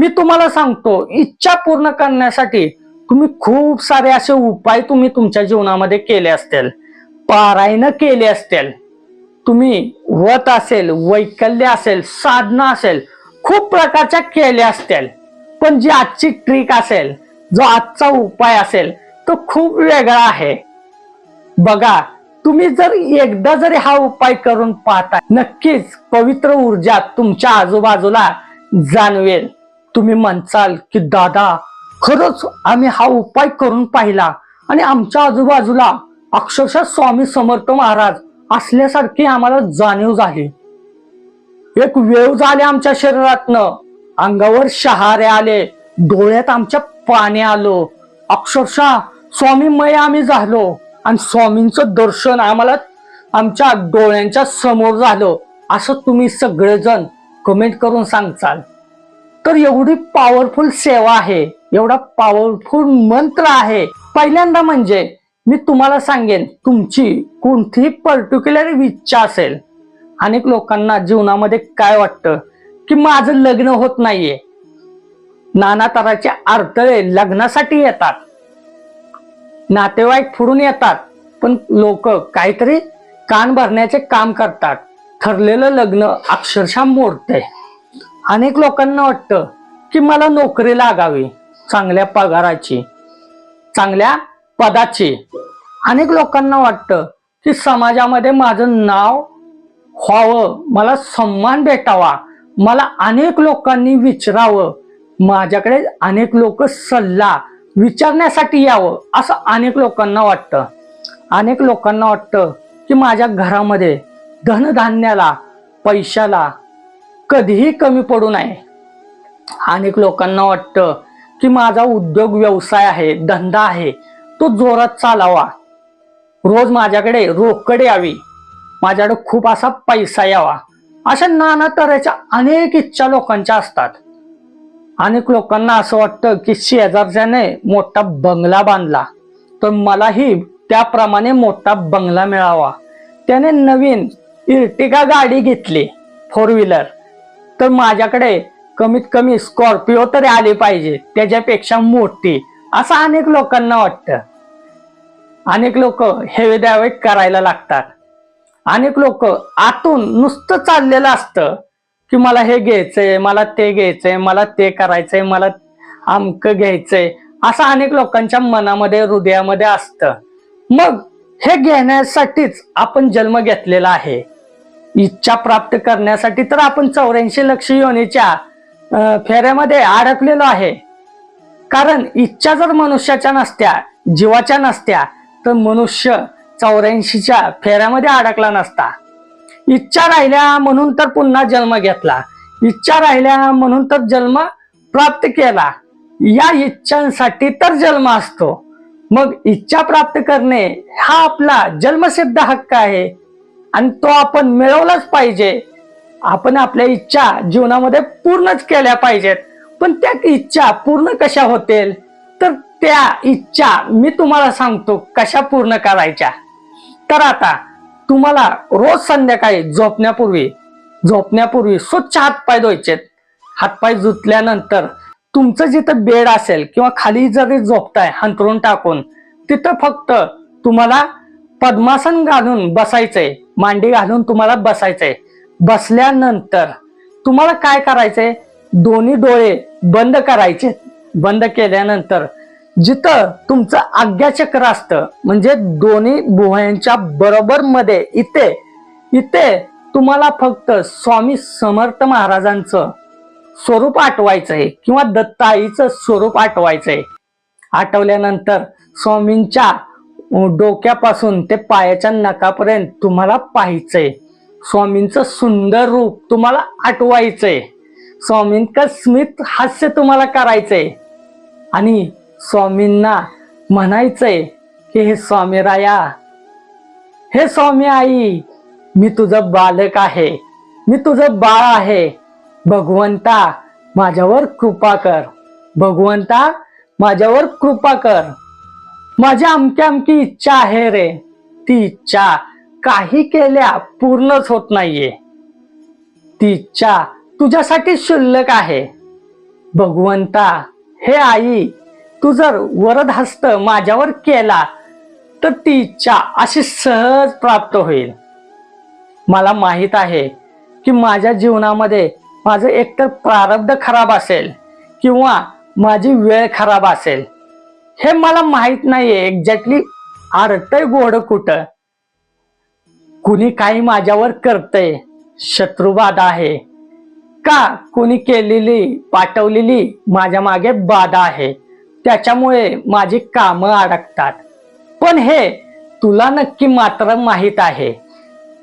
मी तुम्हाला सांगतो इच्छा पूर्ण करण्यासाठी तुम्ही खूप सारे असे उपाय तुम्ही तुमच्या जीवनामध्ये केले असतील. पारायण केले असतील. तुम्ही वत असेल वैकल्य असेल साधना असेल खूप प्रकारच्या केल्या असतील. पण जी आजची ट्रिक असेल जो आजचा उपाय असेल तो खूप वेगळा आहे. बघा तुम्ही जर एकदा जरी हा उपाय करून पाहता नक्कीच पवित्र ऊर्जा तुमच्या आजूबाजूला जाणवेल. तुम्ही म्हणचाल की दादा खरंच आम्ही हा उपाय करून पाहिला आणि आमच्या आजूबाजूला अक्षरशः स्वामी समर्थ महाराज असल्यासारखी आम्हाला जाणीव झाली. एक वेव झाले आमच्या शरीरातनं. अंगावर शहारे आले डोळ्यात आमच्या पाणी आलो. अक्षरशः स्वामीमय आम्ही झालो आणि स्वामींचं दर्शन आम्हाला आमच्या डोळ्यांच्या समोर झालं. असं तुम्ही सगळेजण कमेंट करून सांगचाल तर एवढी पॉवरफुल सेवा आहे एवढा पॉवरफुल मंत्र आहे. पहिल्यांदा म्हणजे मी तुम्हाला सांगेन तुमची कोणतीही पर्टिक्युलर इच्छा असेल अनेक लोकांना जीवनामध्ये काय वाटतं? की माझं लग्न होत नाहीये. नाना तऱ्हाचे अडथळे लग्नासाठी येतात. नातेवाईक फुडून येतात. पण लोक काहीतरी कान भरण्याचे काम करतात. ठरलेलं लग्न अक्षरशः मोडतंय. अनेक लोकांना वाटतं की मला नोकरी लागावी चांगल्या पगाराची चांगल्या पदाची. अनेक लोकांना वाटतं की समाजामध्ये माझं नाव व्हावं मला सन्मान भेटावा मला अनेक लोकांनी विचारावं माझ्याकडे अनेक लोक सल्ला विचारण्यासाठी यावं असं अनेक लोकांना वाटतं. अनेक लोकांना वाटतं की माझ्या घरामध्ये धनधान्याला पैशाला कधीही कमी पडू नये. अनेक लोकांना वाटतं की माझा उद्योग व्यवसाय आहे धंदा आहे तो जोरात चालावा. रोज माझ्याकडे रोकड यावी. माझ्याकडे खूप असा पैसा यावा. अशा नाना तऱ्हेच्या अनेक इच्छा लोकांच्या असतात. अनेक लोकांना असं वाटतं की शेजारच्याने मोठा बंगला बांधला तर मलाही त्याप्रमाणे मोठा बंगला मिळावा. त्याने नवीन इर्टिगा गाडी घेतली फोर व्हीलर तर माझ्याकडे कमीत कमी स्कॉर्पिओ तरी आली पाहिजे त्याच्यापेक्षा मोठी. असं अनेक लोकांना वाटतं. अनेक लोक हेवे द्यावे करायला लागतात. अनेक लोक आतून नुसतं चाललेलं असतं की मला हे घ्यायचंय मला ते घ्यायचंय मला ते करायचंय मला अमकं घ्यायचंय. असं अनेक लोकांच्या मनामध्ये हृदयामध्ये असतं. मग हे घेण्यासाठीच आपण जन्म घेतलेला आहे. इच्छा प्राप्त करण्यासाठी तर आपण चौऱ्याऐंशी लक्ष योनीच्या फेऱ्यामध्ये अडकलेलो आहे. कारण इच्छा जर मनुष्याच्या नसत्या जीवाच्या नसत्या तर मनुष्य चौऱ्याऐंशीच्या फेऱ्यामध्ये अडकला नसता. इच्छा राहिल्या म्हणून तर पुन्हा जन्म घेतला. इच्छा राहिल्या म्हणून तर जन्म प्राप्त केला. या इच्छांसाठी तर जन्म असतो. मग इच्छा प्राप्त करणे हा आपला जन्मसिद्ध हक्क आहे. आणि तो आपण मिळवलाच पाहिजे. आपण आपल्या इच्छा जीवनामध्ये पूर्णच केल्या पाहिजेत. पण त्या इच्छा पूर्ण कशा होतील? तर त्या इच्छा मी तुम्हाला सांगतो कशा पूर्ण करायच्या. तर आता तुम्हाला रोज संध्याकाळी झोपण्यापूर्वी झोपण्यापूर्वी स्वच्छ हातपाय धुवायचे हातपाय धुतल्यानंतर तुमचं जिथं बेड असेल किंवा खाली जरी झोपताय हंतरून टाकून तिथं फक्त तुम्हाला पद्मासन घालून बसायचंय. मांडी घालून तुम्हाला बसायचंय. बसल्यानंतर तुम्हाला काय करायचंय? दोन्ही डोळे बंद करायचे. बंद केल्यानंतर जिथं तुमचं आज्ञाचक्र असतं म्हणजे दोन्ही भुवयांच्या बरोबर मध्ये इथे इथे तुम्हाला फक्त स्वामी समर्थ महाराजांचं स्वरूप आठवायचंय किंवा दत्ताईचं स्वरूप आठवायचंय. आठवल्यानंतर स्वामींच्या डोक्यापासून ते पायाच्या नकापर्यंत तुम्हाला पाहायचंय. स्वामींचं सुंदर रूप तुम्हाला आठवायचंय. स्वामींचं स्मित हास्य तुम्हाला करायचंय. आणि स्वामींना म्हणायचंय की हे स्वामी राया हे स्वामी आई मी तुझं बालक आहे. मी तुझं बाळ आहे. भगवंता माझ्यावर कृपा कर. भगवंता माझ्यावर कृपा कर. माझी अमकी अमकी इच्छा आहे रे. ती इच्छा काही केल्या पूर्णच होत नाहीये. ती इच्छा तुझ्यासाठी शुल्लक आहे. भगवंता हे आई तू जर वरद हस्त माझ्यावर केला तर ती इच्छा अशी सहज प्राप्त होईल. मला माहीत आहे की माझ्या जीवनामध्ये माझं एकतर प्रारब्ध खराब असेल किंवा माझी वेळ खराब असेल. हे मला माहीत नाहीये एक्झॅक्टली आरटय गोड कुठं. कुणी काही माझ्यावर करतय शत्रुबाधा आहे. का कुणी केलेली पाठवलेली माझ्या मागे बाधा आहे? त्याच्यामुळे माझी कामं अडकतात. पण हे तुला नक्की मात्र माहीत आहे.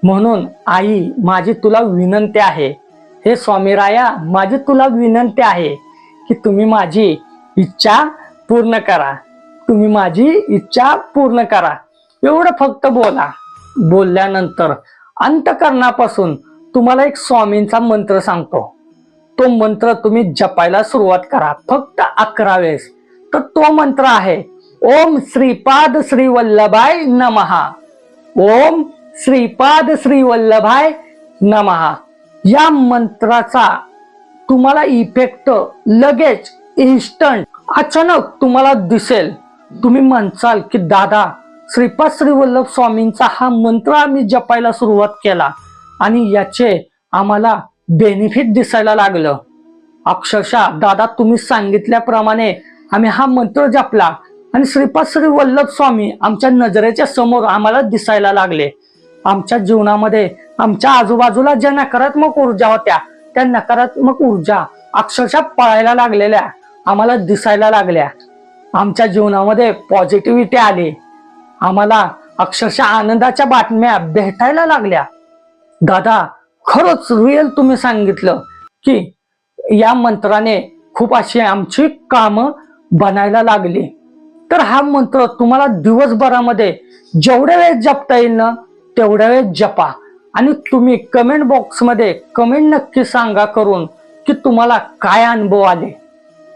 म्हणून आई माझी तुला विनंती आहे. हे स्वामीराया माझी तुला विनंती आहे की तुम्ही माझी इच्छा पूर्ण करा. तुम्ही माझी इच्छा पूर्ण करा. एवढं फक्त बोला. बोलल्यानंतर अंतकरणापासून तुम्हाला एक स्वामींचा मंत्र सांगतो. तो मंत्र तुम्ही जपायला सुरुवात करा. फक्त अकरा वेळेस. तर तो मंत्र आहे ओम श्रीपाद श्री वल्लभाय नमहा ओम श्रीपाद श्री वल्लभाय नमहा या मंत्राचा तुम्हाला इफेक्ट लगेच इन्स्टंट अचानक तुम्हाला दिसेल. तुम्ही म्हणसाल की दादा श्रीपाद श्री वल्लभ स्वामींचा हा मंत्र आम्ही जपायला सुरुवात केला आणि याचे आम्हाला बेनिफिट दिसायला लागलं. अक्षरशः दादा तुम्ही सांगितल्याप्रमाणे आम्ही हा मंत्र जपला आणि श्रीपाद श्री वल्लभ स्वामी आमच्या नजरेच्या समोर आम्हाला दिसायला लागले. आमच्या जीवनामध्ये आमच्या आजूबाजूला ज्या नकारात्मक ऊर्जा होत्या त्या नकारात्मक ऊर्जा अक्षरशः पळायला लागलेल्या आम्हाला दिसायला लागल्या. आमच्या जीवनामध्ये पॉझिटिव्हिटी आली. आम्हाला अक्षरशः आनंदाच्या बातम्या भेटायला लागल्या. दादा खरंच रिअल तुम्ही सांगितलं की या मंत्राने खूप अशी आमची कामं बनायला लागली. तर हा मंत्र तुम्हाला दिवसभरामध्ये जेवढ्या वेळेस जपता येईल ना तेवढ्या वेळेस जपा. आणि तुम्ही कमेंट बॉक्समध्ये कमेंट नक्की सांगा करून की तुम्हाला काय अनुभव आले.